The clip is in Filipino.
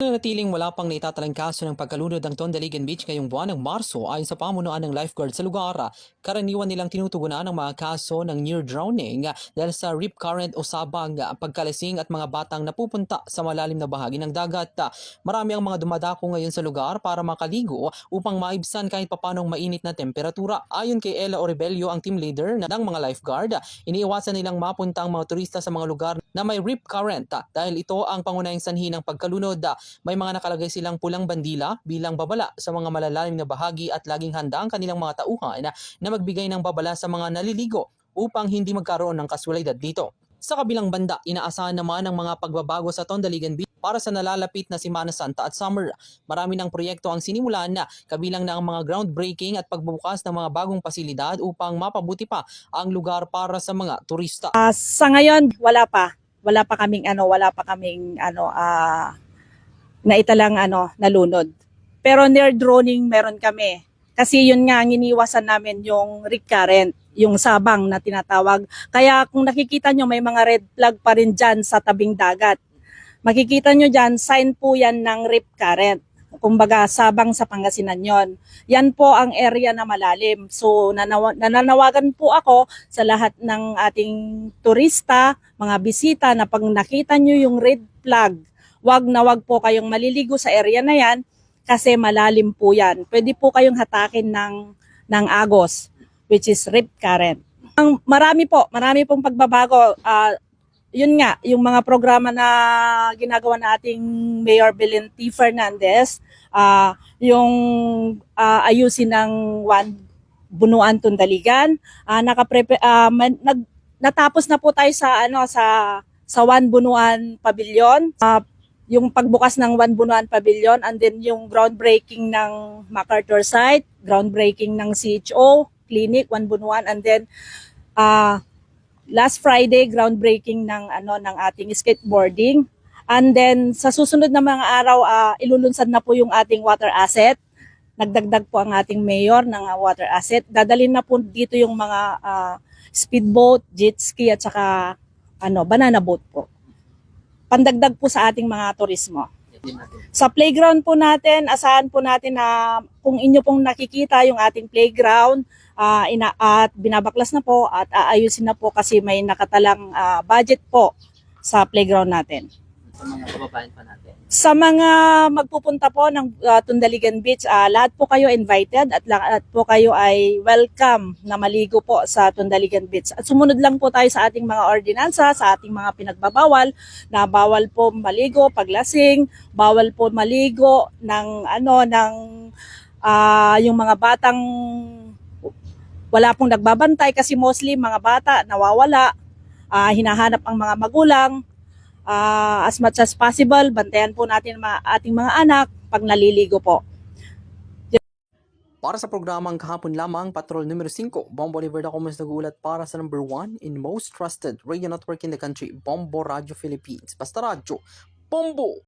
Nanatiling wala pang naitatalang kaso ng pagkalunod ng Tondaligan Beach ngayong buwan ng Marso ayon sa pamunuan ng lifeguard sa lugar. Karaniwan nilang tinutugunan ang mga kaso ng near drowning dahil sa rip current o sabag, pagkalising at mga batang napupunta sa malalim na bahagi ng dagat. Marami ang mga dumadako ngayon sa lugar para makaligo upang maibsan kahit papanong mainit na temperatura. Ayon kay Ella Oribello, ang team leader ng mga lifeguard, iniiwasan nilang mapunta ang mga turista sa mga lugar na may rip current dahil ito ang pangunahing sanhi ng pagkalunod. May mga nakalagay silang pulang bandila bilang babala sa mga malalalim na bahagi at laging handa ang kanilang mga tauhan na magbigay ng babala sa mga naliligo upang hindi magkaroon ng kaswalidad dito. Sa kabilang banda, inaasahan naman ang mga pagbabago sa Tondaligan Beach para sa nalalapit na Semana Santa at summer. Marami ng proyekto ang sinimulan na kabilang na ang mga groundbreaking at pagbubukas ng mga bagong pasilidad upang mapabuti pa ang lugar para sa mga turista. Ah, sa ngayon, wala pa. Wala pa kaming ano, wala pa kaming ano, ah, naitalang ano, nalunod. Pero near droning meron kami. Kasi yun nga, ang iniwasan namin yung recurrent, yung sabang na tinatawag. Kaya kung nakikita nyo, may mga red flag pa rin dyan sa tabing dagat. Makikita nyo dyan, sign po yan ng rip current. Kumbaga, sabang sa Pangasinan yon. Yan po ang area na malalim. So, nanawa- nananawagan po ako sa lahat ng ating turista, mga bisita na pag nakita nyo yung red flag, wag na wag po kayong maliligo sa area na yan kasi malalim po yan. Pwede po kayong hatakin ng, ng agos, which is rip current. Ang marami po, marami pong pagbabago. Ah, yun nga, yung mga programa na ginagawa na ating Mayor Belen T. Fernandez, ah, yung ah, ayusin ng one bunuan tundaligan, ah nakaprepe ah, man- nag, natapos na po tayo sa ano sa sa one bunuan pavilion. Ah, yung pagbukas ng One Bunuan Pavilion and then yung groundbreaking ng MacArthur site, groundbreaking ng CHO clinic One Bunuan and then ah last Friday groundbreaking ng ano ng ating skateboarding. And then sa susunod na mga araw ah, ilulunsad na po yung ating water asset. Nagdagdag po ang ating mayor ng ah, water asset. Dadalhin na po dito yung mga ah, speedboat, jet ski at saka ano, banana boat po. Pandagdag po sa ating mga turismo. Sa playground po natin, asahan po natin na kung inyo pong nakikita yung ating playground, ah, ina at binabaklas na po at aayusin na po kasi may nakatalang ah, budget po sa playground natin. sa mga kababayan pa natin. Sa mga magpupunta po ng ah, Tundaligan Beach, ah, lahat po kayo invited at lahat po kayo ay welcome na maligo po sa Tundaligan Beach. At sumunod lang po tayo sa ating mga ordinansa, sa ating mga pinagbabawal na bawal po maligo paglasing, bawal po maligo ng ano ng ah, yung mga batang wala pong nagbabantay kasi mostly mga bata nawawala, ah, hinahanap ang mga magulang, Ah, as much as possible, bantayan po natin mga ating mga anak pag naliligo po. Para sa programang kahapon lamang, Patrol numero 5, Bombo Oliver na mas nagulat para sa number 1 in most trusted radio network in the country, Bombo Radio Philippines. Basta radyo, Bombo!